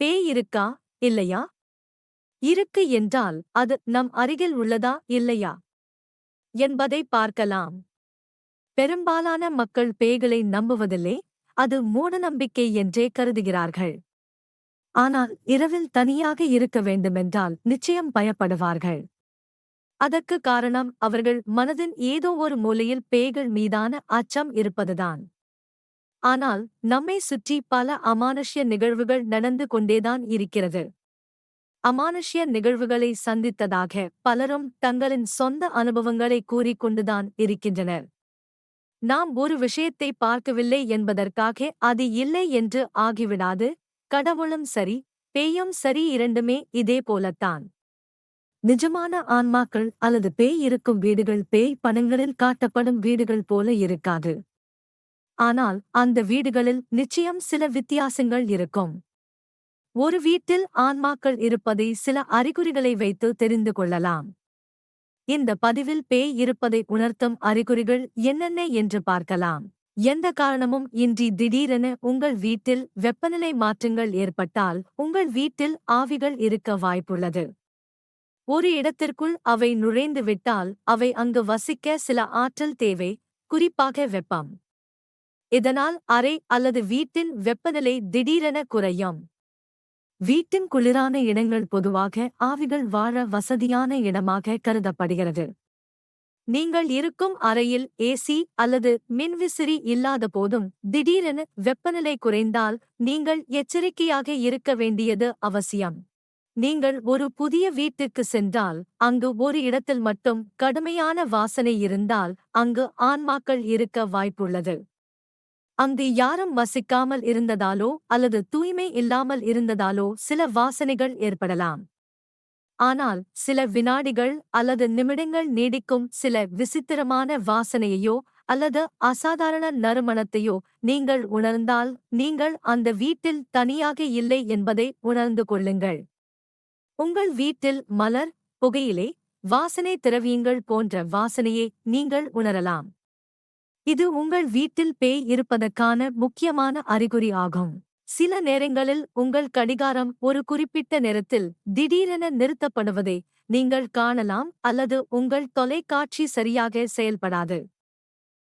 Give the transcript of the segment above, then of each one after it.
பேய் இருக்கா இல்லையா? இருக்கு என்றால் அது நம் அருகில் உள்ளதா இல்லையா? என்பதை பார்க்கலாம். பெரும்பாலான மக்கள் பேய்களை நம்புவதில்லை அது மூடநம்பிக்கை என்றே கருதுகிறார்கள். ஆனால் இரவில் தனியாக இருக்க வேண்டுமென்றால் நிச்சயம் பயப்படுவார்கள். அதற்கு காரணம் அவர்கள் மனதின் ஏதோ ஒரு மூலையில் பேய்கள் மீதான அச்சம் இருப்பதுதான். ஆனால் நம்மை சுற்றி பல அமானுஷ்ய நிகழ்வுகள் நடந்து கொண்டேதான் இருக்கிறது. அமானுஷ்ய நிகழ்வுகளை சந்தித்ததாக பலரும் தங்களின் சொந்த அனுபவங்களை கூறிக்கொண்டுதான் இருக்கின்றனர். நாம் ஒரு விஷயத்தை பார்க்கவில்லை என்பதற்காக அது இல்லை என்று ஆகிவிடாது கடவுளும் சரி பேயும் சரி இரண்டுமே இதே போலத்தான். நிஜமான ஆன்மாக்கள் அல்லது பேய் இருக்கும் வீடுகள் பேய் பணங்களில் காட்டப்படும் வீடுகள் போல இருக்காது. ஆனால் அந்த வீடுகளில் நிச்சயம் சில வித்தியாசங்கள் இருக்கும். ஒரு வீட்டில் ஆன்மாக்கள் இருப்பதை சில அறிகுறிகளை வைத்து தெரிந்து கொள்ளலாம். இந்த பதிவில் பேய் இருப்பதை உணர்த்தும் அறிகுறிகள் என்னென்ன என்று பார்க்கலாம். எந்த காரணமும் இன்றி திடீரென உங்கள் வீட்டில் வெப்பநிலை மாற்றங்கள் ஏற்பட்டால் உங்கள் வீட்டில் ஆவிகள் இருக்க வாய்ப்புள்ளது. ஒரு இடத்திற்குள் அவை நுழைந்துவிட்டால் அவை அங்கு வசிக்க சில ஆற்றல் தேவை குறிப்பாக வெப்பம். இதனால் அறை அல்லது வீட்டின் வெப்பநிலை திடீரென குறையும். வீட்டின் குளிரான இடங்கள் பொதுவாக ஆவிகள் வாழ வசதியான இடமாக கருதப்படுகிறது. நீங்கள் இருக்கும் அறையில் ஏசி அல்லது மின்விசிறி இல்லாத போதும் திடீரென வெப்பநிலை குறைந்தால் நீங்கள் எச்சரிக்கையாக இருக்க வேண்டியது அவசியம். நீங்கள் ஒரு புதிய வீட்டுக்கு சென்றால் அங்கு ஒரு இடத்தில் மட்டும் கடுமையான வாசனை இருந்தால் அங்கு ஆன்மாக்கள் இருக்க வாய்ப்புள்ளது. அங்கு யாரும் வசிக்காமல் இருந்ததாலோ அல்லது தூய்மை இல்லாமல் இருந்ததாலோ சில வாசனைகள் ஏற்படலாம். ஆனால் சில வினாடிகள் அல்லது நிமிடங்கள் நீடிக்கும் சில விசித்திரமான வாசனையையோ அல்லது அசாதாரண நறுமணத்தையோ நீங்கள் உணர்ந்தால் நீங்கள் அந்த வீட்டில் தனியாக இல்லை என்பதை உணர்ந்து கொள்ளுங்கள். உங்கள் வீட்டில் மலர் புகையிலே வாசனை திரவியங்கள் போன்ற வாசனையை நீங்கள் உணரலாம். இது உங்கள் வீட்டில் பேய் இருப்பதற்கான முக்கியமான அறிகுறி ஆகும். சில நேரங்களில் உங்கள் கடிகாரம் ஒரு குறிப்பிட்ட நேரத்தில் திடீரென நிறுத்தப்படுவதை நீங்கள் காணலாம் அல்லது உங்கள் தொலைக்காட்சி சரியாக செயல்படாது.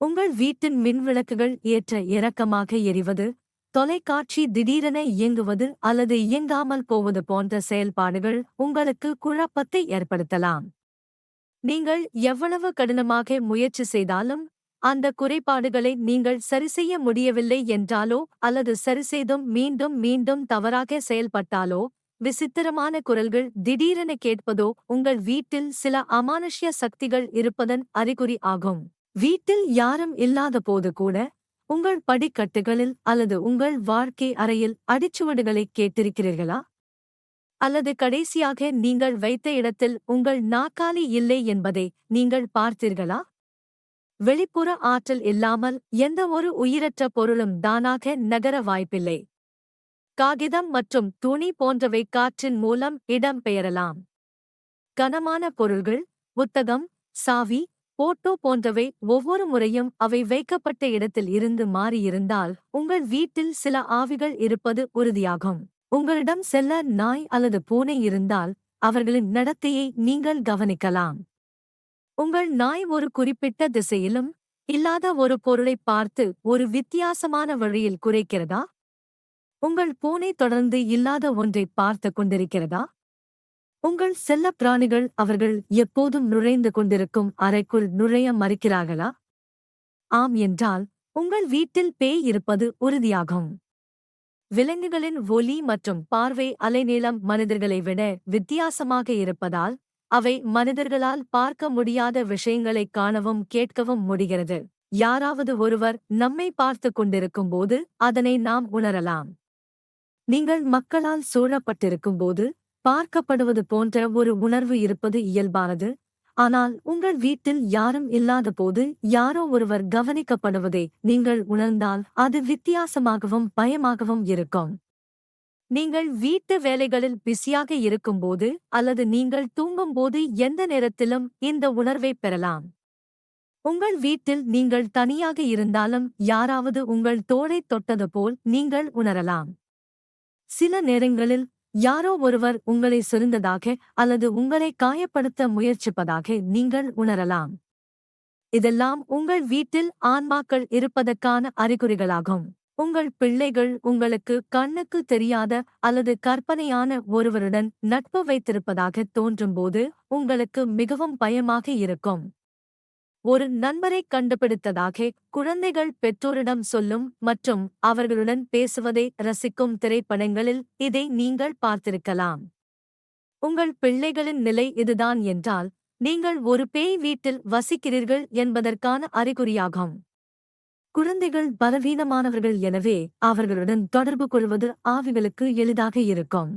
உங்கள் வீட்டின் மின்விளக்குகள் ஏற்ற இறக்கமாக எரிவது தொலைக்காட்சி திடீரென இயங்குவது அல்லது இயங்காமல் போவது போன்ற செயல்பாடுகள் உங்களுக்கு குழப்பத்தை ஏற்படுத்தலாம். நீங்கள் எவ்வளவு கடினமாக முயற்சி செய்தாலும் அந்த குறைபாடுகளை நீங்கள் சரிசெய்ய முடியவில்லை என்றாலோ அல்லது சரிசெய்தும் மீண்டும் மீண்டும் தவறாக செயல்பட்டாலோ விசித்திரமான குரல்கள் திடீரென கேட்பதோ உங்கள் வீட்டில் சில அமானுஷ்ய சக்திகள் இருப்பதன் அறிகுறி ஆகும். வீட்டில் யாரும் இல்லாத போது கூட உங்கள் படிக்கட்டுகளில் அல்லது உங்கள் வாழ்க்கை அறையில் அடிச்சுவடுகளை கேட்டிருக்கிறீர்களா? அல்லது கடைசியாக நீங்கள் வைத்த இடத்தில் உங்கள் நாக்காலி இல்லை என்பதை நீங்கள் பார்த்தீர்களா? வெளிப்புற ஆற்றல் இல்லாமல் எந்த ஒரு உயிரற்ற பொருளும் தானாக நகர வாய்ப்பில்லை. காகிதம் மற்றும் துணி போன்றவை காற்றின் மூலம் இடம் பெயரலாம். கனமான பொருள்கள் புத்தகம் சாவி போட்டோ போன்றவை ஒவ்வொரு முறையும் அவை வைக்கப்பட்ட இடத்தில் இருந்து மாறியிருந்தால் உங்கள் வீட்டில் சில ஆவிகள் இருப்பது உறுதியாகும். உங்களிடம் செல்ல நாய் அல்லது பூனை இருந்தால் அவர்களின் நடத்தையை நீங்கள் கவனிக்கலாம். உங்கள் நாய் ஒரு குறிப்பிட்ட திசையிலும் இல்லாத ஒரு பொருளைப் பார்த்து ஒரு வித்தியாசமான வழியில் குறைக்கிறதா? உங்கள் பூனை தொடர்ந்து இல்லாத ஒன்றை பார்த்து கொண்டிருக்கிறதா? உங்கள் செல்ல பிராணிகள் அவர்கள் எப்போதும் நுழைந்து கொண்டிருக்கும் அறைக்குள் நுழைய மறுக்கிறார்களா? ஆம் என்றால் உங்கள் வீட்டில் பேய் இருப்பது உறுதியாகும். விலங்குகளின் ஒலி மற்றும் பார்வை அலைநீளம் மனிதர்களை விட வித்தியாசமாக இருப்பதால் அவை மனிதர்களால் பார்க்க முடியாத விஷயங்களைக் காணவும் கேட்கவும் முடிகிறது. யாராவது ஒருவர் நம்மை பார்த்து கொண்டிருக்கும் போது அதனை நாம் உணரலாம். நீங்கள் மக்களால் சூழப்பட்டிருக்கும்போது பார்க்கப்படுவது போன்ற ஒரு உணர்வு இருப்பது இயல்பானது. ஆனால் உங்கள் வீட்டில் யாரும் இல்லாதபோது யாரோ ஒருவர் கவனிக்கப்படுவதை நீங்கள் உணர்ந்தால் அது வித்தியாசமாகவும் பயமாகவும் இருக்கும். நீங்கள் வீட்டு வேலைகளில் பிஸியாக இருக்கும்போது அல்லது நீங்கள் தூங்கும்போது எந்த நேரத்திலும் இந்த உணர்வை பெறலாம். உங்கள் வீட்டில் நீங்கள் தனியாக இருந்தாலும் யாராவது உங்கள் தோளை தொட்டது போல் நீங்கள் உணரலாம். சில நேரங்களில் யாரோ ஒருவர் உங்களை சொரிந்ததாக அல்லது உங்களை காயப்படுத்த முயற்சிப்பதாக நீங்கள் உணரலாம். இதெல்லாம் உங்கள் வீட்டில் ஆன்மாக்கள் இருப்பதற்கான அறிகுறிகளாகும். உங்கள் பிள்ளைகள் உங்களுக்கு கண்ணுக்கு தெரியாத அல்லது கற்பனையான ஒருவருடன் நட்பு வைத்திருப்பதாக தோன்றும்போது உங்களுக்கு மிகவும் பயமாக இருக்கும். ஒரு நண்பரை கண்டுபிடித்ததாக குழந்தைகள் பெற்றோரிடம் சொல்லும் மற்றும் அவர்களுடன் பேசுவதை ரசிக்கும் திரைப்படங்களில் இதை நீங்கள் பார்த்திருக்கலாம். உங்கள் பிள்ளைகளின் நிலை இதுதான் என்றால் நீங்கள் ஒரு பேய் வீட்டில் வசிக்கிறீர்கள் என்பதற்கான அறிகுறியாகும். குழந்தைகள் பலவீனமானவர்கள் எனவே அவர்களுடன் தொடர்பு கொள்வது ஆவிகளுக்கு எளிதாக இருக்கும்.